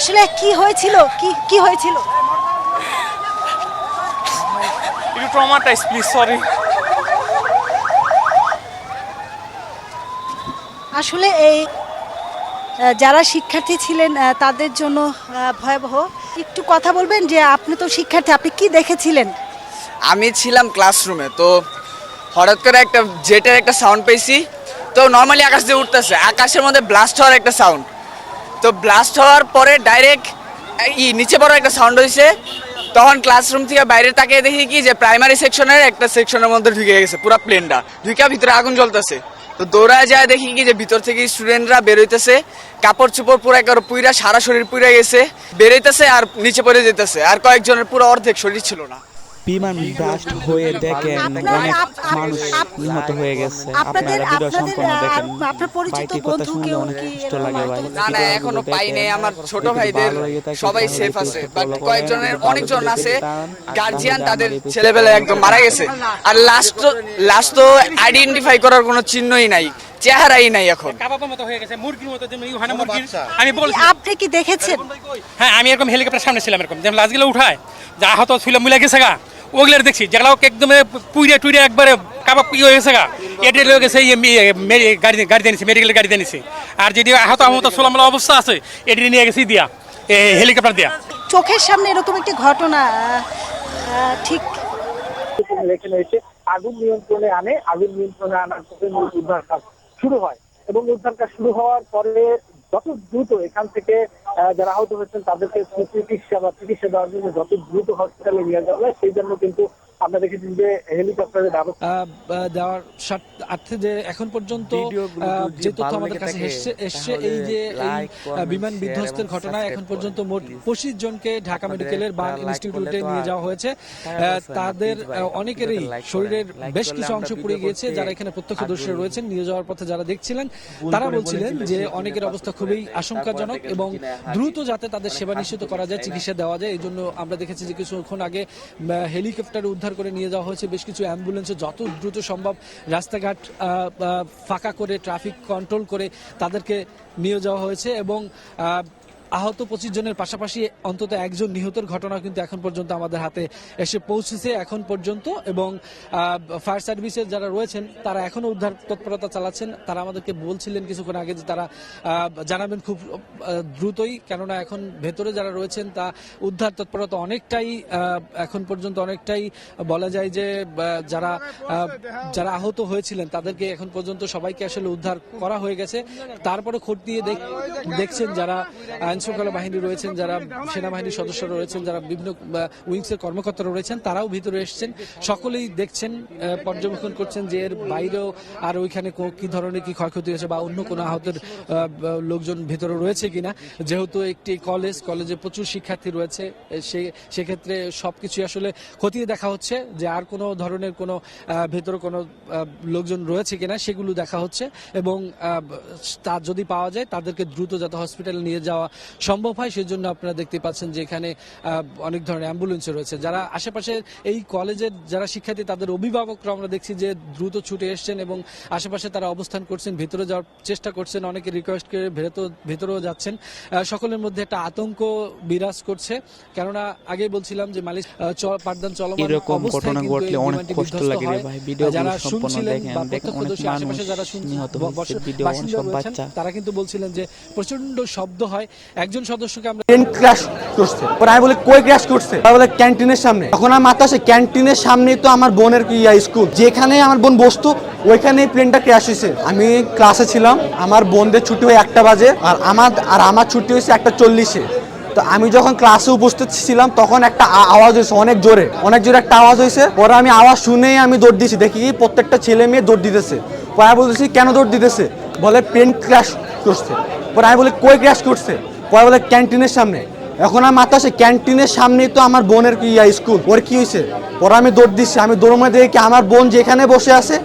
আসলে কি হয়েছিল? কি কি হয়েছিল? একটু ট্রমাটাইজ প্লিজ সরি আসলে এই যারা শিক্ষার্থী ছিলেন তাদের জন্য ভয়াবহ। একটু কথা বলবেন যে আপনি তো শিক্ষার্থী আপনি কি দেখেছিলেন? আমি ছিলাম ক্লাসরুমে তো হঠাৎ করে একটা জেটের একটা সাউন্ড পেয়েছি। তো নর্মালি আকাশ দিয়ে উঠতেছে আকাশের মধ্যে ব্লাস্ট হওয়ার একটা সাউন্ড তো ব্লাস্ট হওয়ার পরে ডাইরেক্ট ই নিচে বড় একটা সাউন্ড হয়েছে তখন ক্লাসরুম থেকে বাইরে তাকিয়ে দেখি কি যে প্রাইমারি সেকশনের একটা সেকশনের মধ্যে ঢুকে গেছে, পুরো প্লেনটা ঢুকে ভিতরে আগুন জ্বলতেছে। তো দৌড়ায় যায় দেখি কি যে ভিতর থেকে স্টুডেন্টরা বেরোইতেছে কাপড় চোপড় পুরো একেবারে পুইরা, সারা শরীর পুইরা গেছে। বেরোইতেছে আর নিচে পড়ে যেতেছে। আর কয়েকজনের পুরো অর্ধেক শরীর ছিল না। বিমান ব্লাস্ট হয়ে দেখেন অনেক মানুষ নিহত হয়ে গেছে। আপনারা ভিডিও সম্পূর্ণ দেখেন। আপনার পরিচিত কথা বন্ধু শুনলে কেউ অনেক কষ্ট লাগে ভাই না না এখনও পাই নাই আমার ছোট ভাইদের সবাই সেফ আছে বাট কয়েকজনের অনেকজন আছে গার্জিয়ান তাদের এই ছেলেবেলায় একদম মারা গেছে। আর লাস্ট লাস্ট তো আইডেন্টিফাই করার কোনো চিহ্নই নাই চেহারাই নাই এখন। মতো হয়ে গেছে মুরগির মতো যেমন ওখানে মুরগির আমি বলছি আপনি কি দেখেছেন? হ্যাঁ আমি এরকম হেলিকপ্টার সামনে ছিলাম এরকম যেমন লাশগুলো উঠায় যা আহত ছিল মিলে গেছে গা। ওগুলো দেখছি যেগুলো একদম পুইরে টুইরে একবারে কাবাব ইয়ে হয়ে গেছে গা। এটা লোক মে- গাড়ি গাড়ি দিয়ে নিছে মেডিকেল গাড়ি দিয়ে নিছে আর যেটি আহত আহত সোলামলা অবস্থা আছে এটি নিয়ে গেছি দিয়া হেলিকপ্টার দিয়া। চোখের সামনে এরকম একটি ঘটনা ঠিক। এখানে এসে আগুন নিয়ন্ত্রণে আনে আগুন নিয়ন্ত্রণে আনার পরে উদ্ধার কাজ শুরু হয়। এবং উদ্ধার কাজ শুরু হওয়ার পরে যত দ্রুত এখান থেকে যারা আহত হয়েছেন, তাদেরকে চিকিৎসা বা চিকিৎসা দেওয়ার জন্য যত দ্রুত হসপিটালে নিয়ে যাওয়া হয় সেই জন্য কিন্তু আমরা দেখেছি যে হেলিকপ্টারের ব্যবস্থা দেওয়ার স্বার্থে যে এখন পর্যন্ত যে তথ্য আমাদের কাছে এসছে এই যে এই বিমান বিধ্বস্তের ঘটনায় এখন পর্যন্ত মোট পঁচিশ জনকে ঢাকা মেডিকেলের ইনস্টিটিউটে নিয়ে যাওয়া হয়েছে। তাদের অনেকেরই শরীরের বেশ কিছু অংশ পুড়ে গিয়েছে যারা এখানে প্রত্যক্ষদর্শী। রয়েছেন নিয়ে যাওয়ার পথে যারা দেখছিলেন তারা বলছিলেন যে অনেকের অবস্থা খুবই আশঙ্কাজনক এবং দ্রুত যাতে তাদের সেবা নিশ্চিত করা যায় চিকিৎসা দেওয়া যায় এই জন্য আমরা দেখেছি যে কিছুক্ষণ আগে হেলিকপ্টার উদ্ধার করে নিয়ে যাওয়া হয়েছে। বেশ কিছু অ্যাম্বুলেন্সে যত দ্রুত সম্ভব রাস্তাঘাট ফাঁকা করে, ট্রাফিক কন্ট্রোল করে তাদেরকে নিয়ে যাওয়া হয়েছে এবং আহত পঁচিশ জনের পাশাপাশি অন্তত একজন নিহতের ঘটনা কিন্তু এখন পর্যন্ত আমাদের হাতে এসে পৌঁছেছে এখন পর্যন্ত এবং ফায়ার সার্ভিসের যারা রয়েছেন, তারা এখনও উদ্ধার তৎপরতা চালাচ্ছেন। তারা আমাদেরকে বলছিলেন কিছুক্ষণ আগে যে তারা জানাবেন খুব দ্রুতই। কেননা এখন ভেতরে যারা রয়েছেন, তা উদ্ধার তৎপরতা অনেকটাই এখন পর্যন্ত অনেকটাই বলা যায় যে যারা যারা আহত হয়েছিলেন, তাদেরকে এখন পর্যন্ত সবাইকে আসলে উদ্ধার করা হয়ে গেছে। তারপরে খতিয়ে দিয়ে দেখছেন যারা শৃঙ্খলা বাহিনী রয়েছেন যারা সেনাবাহিনীর সদস্য রয়েছেন যারা বিভিন্ন উইংসের কর্মকর্তারা রয়েছেন তারাও ভিতরে এসেছেন। সকলেই দেখছেন পর্যবেক্ষণ করছেন যে এর বাইরেও আর ওইখানে কো- ধরনের কি ক্ষয়ক্ষতি হয়েছে বা অন্য কোনো আহতের লোকজন ভিতরে রয়েছে কিনা। যেহেতু একটি কলেজ কলেজে প্রচুর শিক্ষার্থী রয়েছে সে সেক্ষেত্রে সবকিছু আসলে খতিয়ে দেখা হচ্ছে যে আর কোনো ধরনের কোনো ভেতরে কোনো লোকজন রয়েছে কিনা সেগুলো দেখা হচ্ছে এবং আহ, তা যদি পাওয়া যায় তাদেরকে দ্রুত যাতে হসপিটালে নিয়ে যাওয়া সম্ভব হয়? সেজন্য আপনারা দেখতে পাচ্ছেন যে এখানে অনেক ধরনের অ্যাম্বুলেন্স রয়েছে। যারা আশেপাশে এই কলেজের যারা শিক্ষার্থী তাদের অভিভাবকরা আমরা দেখছি যে দ্রুত ছুটে এসছেন এবং আশেপাশে তারা অবস্থান করছেন ভেতরে যাওয়ার চেষ্টা করছেন অনেকে রিকোয়েস্ট করে ভেতর- ভেতরেও যাচ্ছেন। সকলের মধ্যে একটা আতঙ্ক বিরাজ করছে। কেননা আগেই বলছিলাম যে চ- পাঠদান চলমান এরকম ঘটনা ঘটলে অনেক কষ্ট লাগে রে ভাই। ভিডিওগুলো যারা শুনছিলেন বা প্রত্যক্ষদর্শী আশেপাশে যারা মানুষ শুন- নিহত ব- হয়েছে। বসে- ভিডিও বাসিন্দা রয়েছেন, তারা কিন্তু বলছিলেন যে প্রচণ্ড শব্দ হয়। একজন সদস্যকে আমরা ট্রেন ক্র্যাশ করছে। পরে আমি বলি, কই ক্র্যাশ করছে? তারা বলে ক্যান্টিনের সামনে। তখন আমার মাথা আসে ক্যান্টিনের সামনেই তো আমার বোনের ইয়া স্কুল যেখানে আমার বোন বসতো, ওইখানেই প্লেনটা ক্র্যাশ হয়েছে। আমি ক্লাসে ছিলাম, আমার বোনদের ছুটি হয় একটা বাজে, আর আমার আর আমার ছুটি হয়েছে একটা চল্লিশে। তো আমি যখন ক্লাসে উপস্থিত ছিলাম, তখন একটা আওয়াজ হয়েছে, অনেক জোরে অনেক জোরে একটা আওয়াজ হয়েছে। পরে আমি আওয়াজ শুনেই আমি দৌড় দিয়েছি, দেখি প্রত্যেকটা ছেলে মেয়ে দৌড় দিতেছে। পরে বলতেছি, কেন দৌড় দিতেছে? বলে প্লেন ক্র্যাশ করছে। পরে আমি বলি, কই ক্র্যাশ করছে? পরে বলে ক্যান্টিনের সামনে? এখন আমার মাথা আসে, ক্যান্টিনের সামনেই তো আমার বোনের ইয়া, স্কুল, ওর কি হয়েছে পরে আমি দৌড় দিচ্ছি, আমি দৌড় মধ্যে দেখি আমার বোন যেখানে বসে আছে,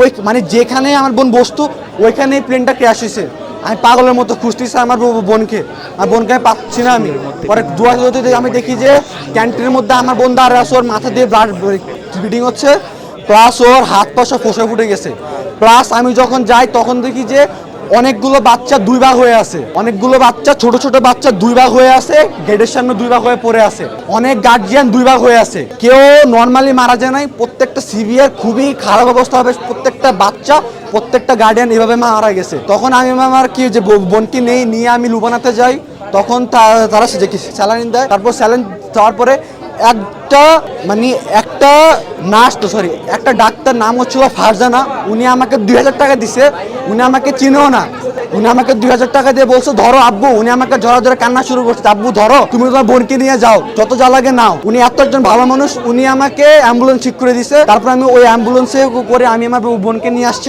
ওই মানে যেখানে আমার বোন বসতো ওইখানেই প্লেনটা ক্র্যাশ হয়েছে আমি পাগলের মতো খুঁজতেছি আমার বোনকে। আর বোনকে আমি পাচ্ছি না আমি। পরে দৌড়তে আমি দেখি যে ক্যান্টিনের মধ্যে আমার বোন দাঁড়িয়ে আছে, ওর মাথা দিয়ে ব্লাড ব্লিডিং হচ্ছে। প্লাস ওর হাত পা ফসে ফুটে গেছে। প্লাস আমি যখন যাই, তখন দেখি যে অনেকগুলো বাচ্চা দুই ভাগ হয়ে আছে। অনেকগুলো বাচ্চা, ছোট ছোট বাচ্চা দুই ভাগ হয়ে আছে, গেটের সামনে দুই ভাগ হয়ে পড়ে আছে। অনেক গার্জিয়ান দুই ভাগ হয়ে আছে। কেউ নর্মালি মারা যায় নাই, প্রত্যেকটা সিভিয়ার খুবই খারাপ অবস্থা হবে, প্রত্যেকটা বাচ্চা, প্রত্যেকটা গার্ডিয়ান এভাবে মারা গেছে। তখন আমি আমার কি, যে বোনকে নেই, নিয়ে আমি লুবানাতে যাই, তখন তারা সে কি স্যালাইন দেয়। তারপর স্যালাইন দেওয়ার পরে একটা মানে একটা নার্স তো সরি একটা ডাক্তার নাম হচ্ছিল ফারজানা। উনি আমাকে দুই হাজার টাকা দিছে, উনি আমাকে চিনেও না। উনি আমাকে দুই হাজার টাকা দিয়ে বলছে, ধরো আব্বু, উনি আমাকে ধরা ধরে কান্না শুরু করছে। আব্বু, ধরো, তুমি তোমার বোনকে নিয়ে যাও, যত যা লাগে নাও। উনি এত একজন ভালো মানুষ, উনি আমাকে অ্যাম্বুলেন্স ঠিক করে দিছে। তারপর আমি ওই অ্যাম্বুলেন্সে করে আমি আমার বোনকে নিয়ে আসছি